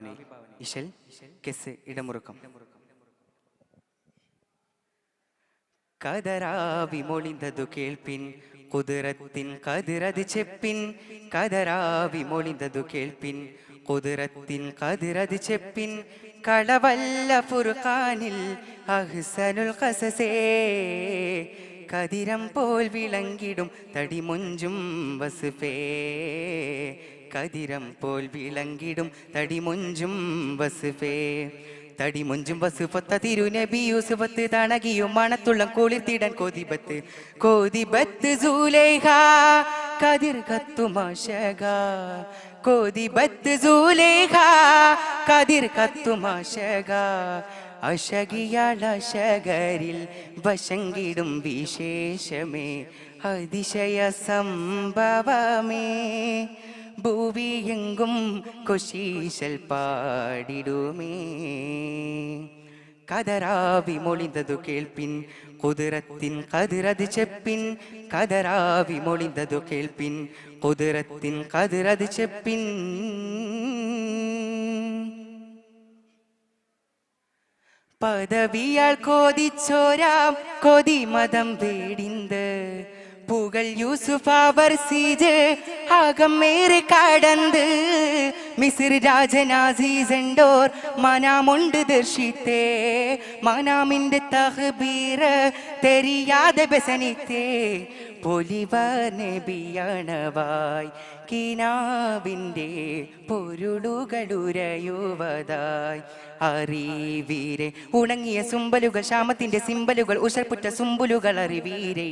ഇശൽ കെസ് ഇടമുറുക്കം. കതരാവി മൊളിന്തതു കേൾപ്പിൻ കുതിരത്തിൻ കതിരത് ചെപ്പിൻ കതരാവി മൊളിന്തതു കേൾപ്പിൻ കുതിരത്തിൻ കതിരത് ചെപ്പിൻ കളവല്ല ഫുർഖാനിൽ അഹ്സനുൽ ഖസസേ കതിരം പോൽ വിളങ്ങിടും തടിമൊഞ്ചും വസുഫേ. കതിരം പോൽ വിളങ്ങിടും തടിമൊഞ്ചും വസുഫേ. തടിമൊഞ്ചും വസുഫത്ത തിരുനബി യൂസുഫത്ത് തണകിയും മണത്തുള്ളം കുളിർത്തിടൻ കൊതിപത്ത്. കൊതിപത്ത് സൂലേഖ കതിർ കത്തുമാശക കൊതിപത്ത് കതിർ കത്തുമാശക അശകിയാളശകരിൽ വശങ്കിടും വിശേഷമേ. അതിശയ സംഭവമേ. ഭൂവിയെങ്കും കൊശീശൽ പാടിടുമേ. കതരാവി മൊളിന്തതു കേൾപ്പിൻ കുതിരത്തിൻ കതിരത് ചെപ്പിൻ. കതരാവി മൊളിന്തതു കേൾപ്പിൻ കുതിരത്തിൻ കതിരത് ചെപ്പിൻ. പദവിയാൾ കോതിച്ചോരാം കൊതി മതം വേടിന്ത്. പുകൾ യൂസുഫ് അവർ സീജ് അകമേറെ കടന്ന് മിസിർ രാജനാസീസെണ്ടോർ മനാമുണ്ട് ദർശിത്തേ മനാമിന്റെ തഹബീർ തെരിയാതെ ബസനിത്തേ പൊലിവ നബിയണവായി കിനാവിന്റെ പൊരുളുകളുരയുവതായി. അറിവീരെ ഉണങ്ങിയ സുമ്പലുകൾ ശ്യാമത്തിന്റെ സിമ്പലുകൾ ഉഷർപ്പുറ്റ സുമ്പലുകൾ അറിവീരേ.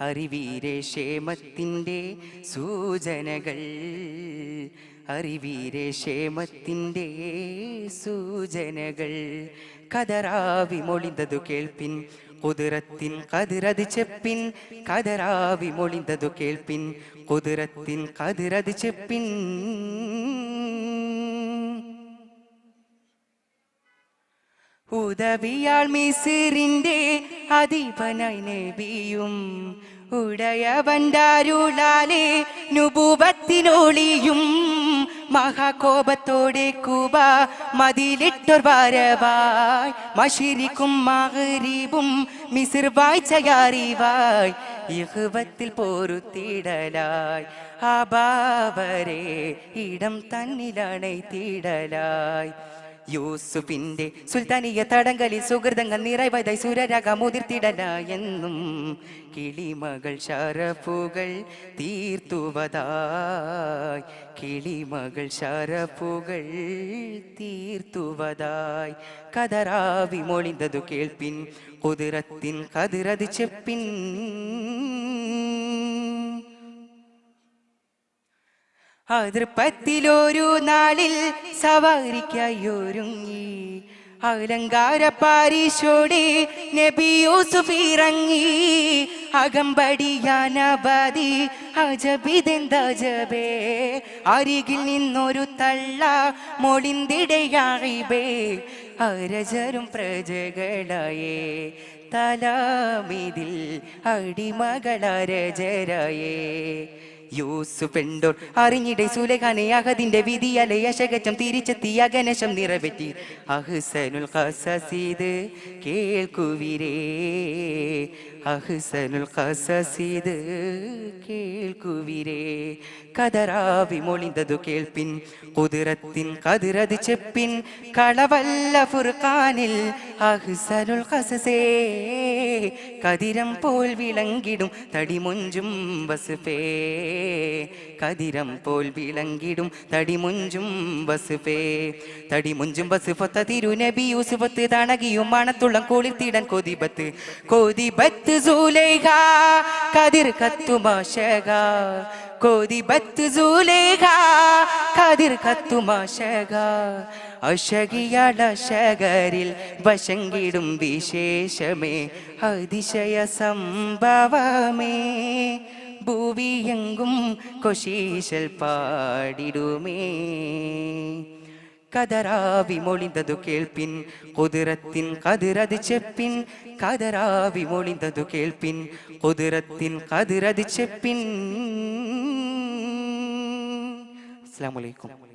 അറിവീരെ ക്ഷേമത്തിന്റെ സൂചനകൾ. അറിവീരെ ക്ഷേമത്തിന്റെ സൂചനകൾ. കതറാവി മൊളിന്തതു കേൾപ്പിൻ കുതിരത്തിൻ കതിരത് ചെപ്പിൻ. കതറാവി മൊളിന്തതു കേൾപ്പിൻ കുതിരത്തിൻ കതിരത് ചെപ്പിൻ. ഉദവിയാൾ മിസിറിന്റെ അധിപനായി നബിയും ഉടയവണ്ടാരുളാലെ നുപൂപത്തിനൊളിയും മഹാകോപത്തോടെ കൂബ മതിലിട്ടൊർ വരവായി. മഷിരിക്കും മഹരീബും മിസിർ വായ്ചയാറിവായി യഹുവത്തിൽ പോരുത്തിടലായി. അബാവരെ ഇടം തന്നിലണൈ തന്നിലണൈത്തിടലായി. യൂസുഫിന്റെ സുൽത്താനിയ തടങ്കലിൽ സുഹൃതങ്ങൾ നിറവതായി സുരരക മുതിർത്തിടല എന്നും കിളിമകൾ ശരഫുകൾ തീർത്തുവതായി. കിളിമകൾ ശരഫുകൾ തീർത്തുവതായി. കതറാവി മൊളിന്തതു കേൾപ്പിൻ കുതിരത്തിൻ കതിരത് ചെപ്പിൻ. അതിർപ്പത്തിലൊരു നാളിൽ സവാരിക്കായൊരുങ്ങി. അലങ്കാര പാരിശോടെ നബി യൂസുഫിറങ്ങി അകമ്പടിയാനബാദി അജബിതെന്തജബേ അരികിൽ നിന്നൊരു തള്ള മൊളിന്തിടയായിബേ. അരജരും പ്രജകളായേ തലാമിതിൽ അടിമകളരജരായേ യൂസുഫ് എണ്ടോർ അറിഞ്ഞിടെ സുലഖാനെ അഹദിന്റെ വിധിയലെ യശകച്ചം തിരിച്ചെത്തി അഗനശം നിറവേറ്റി. അഹ്സനുൽ ഖസസീദ് കേൾക്കുവിരേ. അഹ്സനുൽ ഖസസീദ് കേൾക്കുവിരേ. കതറാവി മൊളിന്തതു കേൾപ്പിൻ കുതിരത്തിൻ കതിരത് ചെപ്പിൻ കളവല്ല ഫുർഖാനിൽ. അഹ്സനുൽ ഖസസേ കതിരം പോൽ വിളങ്ങിടും തടിമൊഞ്ചും വസുഫേ. കതിരം പോൽ വിളങ്കിടും തടിമുഞ്ചും വസുഫേ. തടിമുഞ്ചും വസുഫത്ത തിരുനബി യൂസുഫത്ത് തണകിയും മണത്തുള്ളം കുളിർത്തിടൻ കൊതിപത്ത്. കൊതിപത്ത് സൂലേഖ കതിർ കത്തുമാശക മാഷക സൂലേഖ കതിർ കത്തുമാശക അശകിയടശകരിൽ വശങ്കിടും വിശേഷമേ. അതിശയ സംഭവമേ. ഭൂവിയെങ്കും കൊശീശൽ പാടിടുമേ കതറാവി മൊളിന്തതു കേൾപ്പിൻ കുതിരത്തിൻ കതിരത് ചെപ്പിൻ കതറാവി മൊളിന്തതു കേൾപ്പിൻ കുതിരത്തിൻ കതിരത് ചെപ്പിൻ അസ്സാം വലൈക്കും